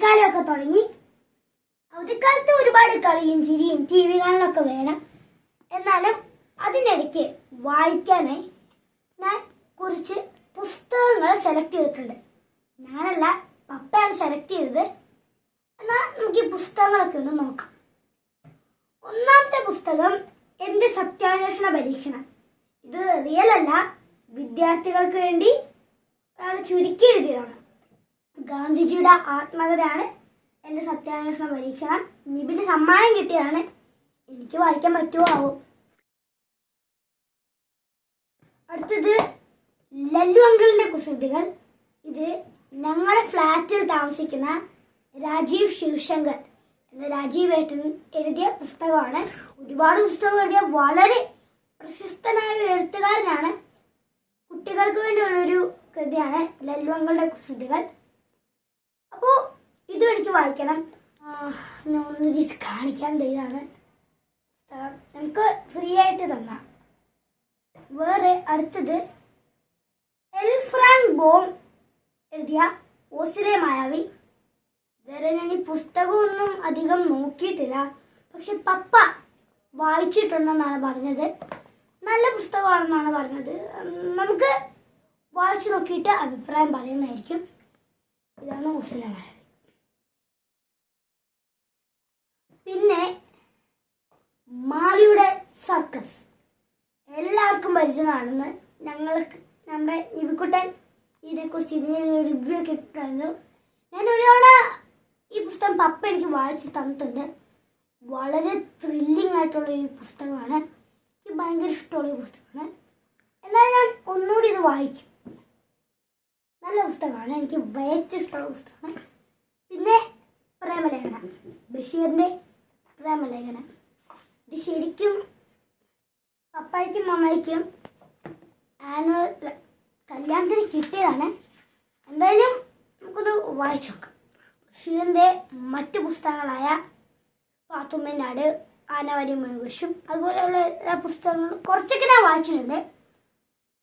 അവധിക്കാലമൊക്കെ തുടങ്ങി. അവധിക്കാലത്ത് ഒരുപാട് കളിയും ചിരിയും ടി വി കാണലൊക്കെ വേണം. എന്നാലും അതിനിടയ്ക്ക് വായിക്കാനായി ഞാൻ കുറച്ച് പുസ്തകങ്ങൾ സെലക്ട് ചെയ്തിട്ടുണ്ട്. ഞാനല്ല പപ്പയാണ് സെലക്ട് ചെയ്തത്. എന്നാൽ നമുക്ക് ഈ പുസ്തകങ്ങളൊക്കെ ഒന്ന് നോക്കാം. ഒന്നാമത്തെ പുസ്തകം എന്റെ സത്യാന്വേഷണ പരീക്ഷണം? ഇത് റിയൽ അല്ല. വിദ്യാർത്ഥികൾക്ക് വേണ്ടി ഒരാൾ ചുരുക്കി എഴുതിയതാണ്. ഗാന്ധിജിയുടെ ആത്മകഥയാണ് എന്റെ സത്യാന്വേഷണ പരീക്ഷണം. നിബിന് സമ്മാനം കിട്ടിയതാണ്. എനിക്ക് വായിക്കാൻ പറ്റുമോ ആവും അടുത്തത് ലല്ലു അങ്കിളിന്റെ കുസൃതികൾ. ഇത് ഞങ്ങളുടെ ഫ്ലാറ്റിൽ താമസിക്കുന്ന രാജീവ് ശിവശങ്കർ എന്ന രാജീവ് ഏട്ടൻ എഴുതിയ പുസ്തകമാണ്. ഒരുപാട് പുസ്തകം എഴുതിയ വളരെ പ്രശസ്തനായ എഴുത്തുകാരനാണ്. കുട്ടികൾക്ക് വേണ്ടിയുള്ളൊരു കൃതിയാണ് ലല്ലു അങ്കിളുടെ കുസൃതികൾ. അപ്പോൾ ഇതും എനിക്ക് വായിക്കണം. ഇത് കാണിക്കാൻ ഇതാണ് നമുക്ക് ഫ്രീ ആയിട്ട് തന്ന. വേറെ അടുത്തത് എൽ ഫ്രാങ്ക് ബോം എഴുതിയ ഓസിലെ മായാവി. ഇതുവരെ ഞാൻ ഈ പുസ്തകമൊന്നും അധികം നോക്കിയിട്ടില്ല. പക്ഷെ പപ്പ വായിച്ചിട്ടുണ്ടെന്നാണ് പറഞ്ഞത്. നല്ല പുസ്തകമാണെന്നാണ് പറഞ്ഞത്. നമുക്ക് വായിച്ചു നോക്കിയിട്ട് അഭിപ്രായം പറയുന്നതായിരിക്കും. ഓസിലെ മായാവി പിന്നെ മാളിയുടെ സർക്കസ്. എല്ലാവർക്കും പരിചയമാണെന്ന് ഞങ്ങൾക്ക് നമ്മുടെ നിബിക്കുട്ടൻ ഇതിനെക്കുറിച്ച് ഇതിനെ റിവ്യൂ ഒക്കെ ഇട്ടിട്ടുണ്ടായിരുന്നു ഞാൻ ഒരു ഈ പുസ്തകം പപ്പ എനിക്ക് വായിച്ച് തന്നിട്ടുണ്ട്. വളരെ ത്രില്ലിംഗ് ആയിട്ടുള്ള ഈ പുസ്തകമാണ്. എനിക്ക് ഭയങ്കര ഇഷ്ടമുള്ള ഈ പുസ്തകമാണ്. എന്നാൽ ഞാൻ ഒന്നുകൂടി ഇത് വായിക്കും. നല്ല പുസ്തകമാണ് എനിക്ക് ഏറ്റവും ഇഷ്ടമുള്ള പുസ്തകമാണ് പിന്നെ പ്രേമലേഖനം. ബഷീറിന്റെ പ്രേമലേഖനം. ഇത് ശരിക്കും പപ്പായ്ക്കും മമ്മയ്ക്കും ആനുവൽ കല്യാണത്തിന് കിട്ടിയതാണ്. എന്തായാലും നമുക്കത് വായിച്ചു നോക്കാം. ബഷീറിന്റെ മറ്റു പുസ്തകങ്ങളായ പാത്തുമ്മനാട് ആനവരി മുൻകുരിശും അതുപോലെയുള്ള എല്ലാ പുസ്തകങ്ങളും കുറച്ചൊക്കെ ഞാൻ വായിച്ചിട്ടുണ്ട്.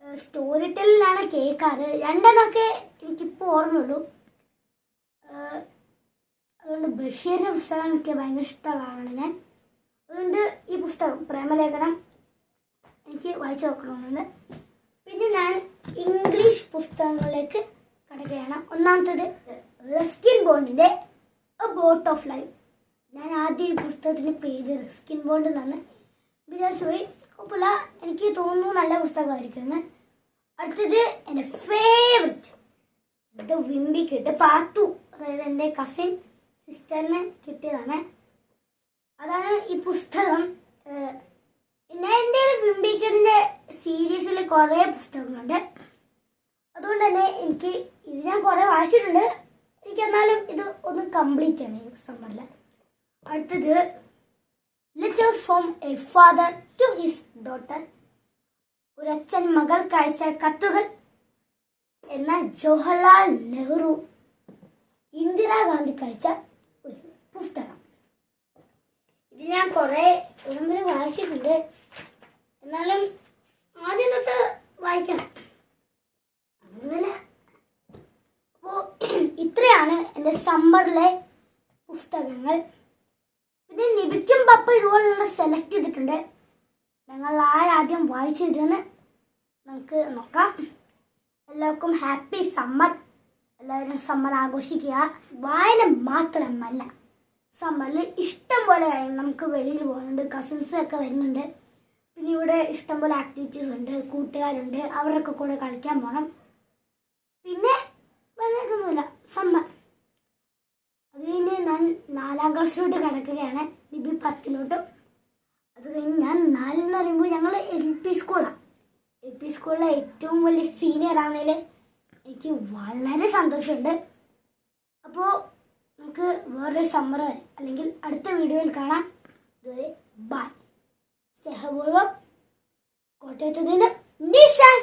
സ്റ്റോറി ടെല്ലിലാണ് കേൾക്കാറ് രണ്ടെണ്ണമൊക്കെ എനിക്കിപ്പോൾ ഓർമ്മയുള്ളൂ. അതുകൊണ്ട് ബഷീറിന്റെ പുസ്തകം എനിക്ക് ഭയങ്കര ഇഷ്ടമുള്ള ഞാൻ. അതുകൊണ്ട് ഈ പുസ്തകം പ്രേമലേഖനം എനിക്ക് വായിച്ചു നോക്കണമെന്നുണ്ട് പിന്നെ ഞാൻ ഇംഗ്ലീഷ് പുസ്തകങ്ങളിലേക്ക് കടക്കുകയാണ്. ഒന്നാമത്തത് റസ്കിൻ ബോണ്ടിന്റെ എ ബോട്ട് ഓഫ് ലൈഫ് ഞാൻ ആദ്യം ഈ പുസ്തകത്തിന്റെ പേര് റസ്കിൻ ബോണ്ട് എന്നാണ്. വിചാരിച്ചു പോയി കുഴപ്പമില്ല എനിക്ക് തോന്നുന്നു നല്ല പുസ്തകമായിരിക്കും അടുത്തത് എന്റെ ഫേവററ്റ് ഇത് വിമ്പി കിട്ട് പാത്തു. അതായത് എന്റെ കസിൻ സിസ്റ്ററിന് കിട്ടിയതാണ്. അതാണ് ഈ പുസ്തകം. പിന്നെ എന്റെ വിംബിക്കറിന്റെ സീരീസിൽ കുറേ പുസ്തകങ്ങളുണ്ട്. അതുകൊണ്ട് തന്നെ എനിക്ക് ഇത് ഞാൻ കുറേ വായിച്ചിട്ടുണ്ട്. എനിക്ക് എന്നാലും ഇത് ഒന്ന് കംപ്ലീറ്റ് ആണ് സമ്മറിൽ അടുത്തത് letters from a father to his daughter ഒരു അച്ഛൻ മകൾക്ക് അയച്ച കത്തുകൾ. എന്ന ജവഹർലാൽ നെഹ്റു ഇന്ദിരാഗാന്ധിക്ക് അയച്ച ഒരു പുസ്തകം. ഇത് ഞാൻ കുറേ വരെ വായിച്ചിട്ടുണ്ട്. എന്നാലും ആദ്യം തൊട്ട് വായിക്കണം. അങ്ങനെ അപ്പോൾ ഇത്രയാണ് എന്റെ സമ്മറിലെ പുസ്തകങ്ങൾ. പിന്നെ നിബിക്കും പപ്പ ഇതുപോലുള്ള സെലക്ട് ചെയ്തിട്ടുണ്ട്. ഞങ്ങൾ ആരാദ്യം വായിച്ചു തരുമെന്ന് നമുക്ക് നോക്കാം. എല്ലാവർക്കും ഹാപ്പി സമ്മർ എല്ലാവരും സമ്മർ ആഘോഷിക്കുക. വായന മാത്രമല്ല സമ്മറിൽ ഇഷ്ടം പോലെ നമുക്ക് വെളിയിൽ പോകുന്നുണ്ട്. കസിൻസ് ഒക്കെ വരുന്നുണ്ട്. പിന്നെ ഇവിടെ ഇഷ്ടം പോലെ ആക്ടിവിറ്റീസ് ഉണ്ട്. കൂട്ടുകാരുണ്ട്. അവരൊക്കെ കൂടെ കളിക്കാൻ പോകണം പിന്നെ വന്നിട്ടൊന്നുമില്ല സമ്മർ കഴിഞ്ഞ് ഞാൻ നാലാം ക്ലാസ്സിലോട്ട് കിടക്കുകയാണ്. ലിബി പത്തിലോട്ട്. അത് കഴിഞ്ഞ് ഞാൻ നാലെന്ന് പറയുമ്പോൾ ഞങ്ങൾ എൽ പി സ്കൂളാണ് എൽ പി സ്കൂളിലെ ഏറ്റവും വലിയ സീനിയർ ആണെങ്കിൽ എനിക്ക് വളരെ സന്തോഷമുണ്ട്. അപ്പോൾ നമുക്ക് വേറൊരു സമ്മർ വരെ അല്ലെങ്കിൽ അടുത്ത വീഡിയോയിൽ കാണാം. ഇതുവരെ ബൈ സ്നേഹപൂർവം കോട്ടയത്ത് നിന്ന് നിഷാൻ